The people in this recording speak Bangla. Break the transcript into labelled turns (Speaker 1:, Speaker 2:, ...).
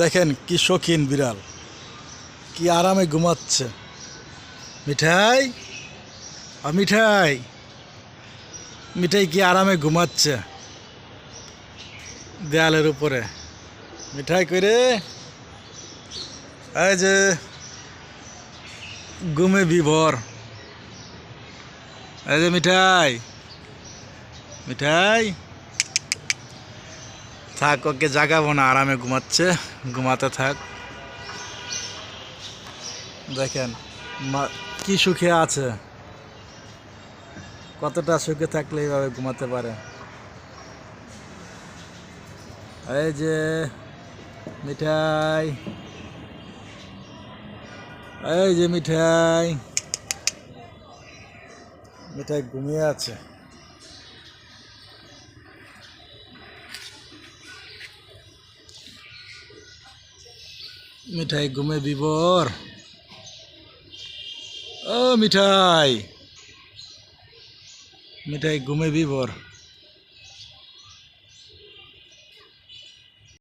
Speaker 1: দেখেন কি শৌখিন বিড়াল, কি আরামে ঘুমাচ্ছে। মিঠাই? মিঠাই। মিঠাই কি আরামে ঘুমাচ্ছে দেয়ালের উপরে। মিঠাই করে এই যে ঘুমে বিভর। এই যে মিঠাই মিঠাই। থাক, ওকে জাগাবো না, আরামে ঘুমাচ্ছে, ঘুমাতে থাক। দেখেন কি সুখে আছে। কতটা সুখে থাকলে এইভাবে ঘুমাতে পারে। এই যে, মিঠাই। এই যে মিঠাই। মিঠাই ঘুমিয়ে আছে। মিঠাই ঘুমে বিবর ও মিঠাই। মিঠাই ঘুমে বিবর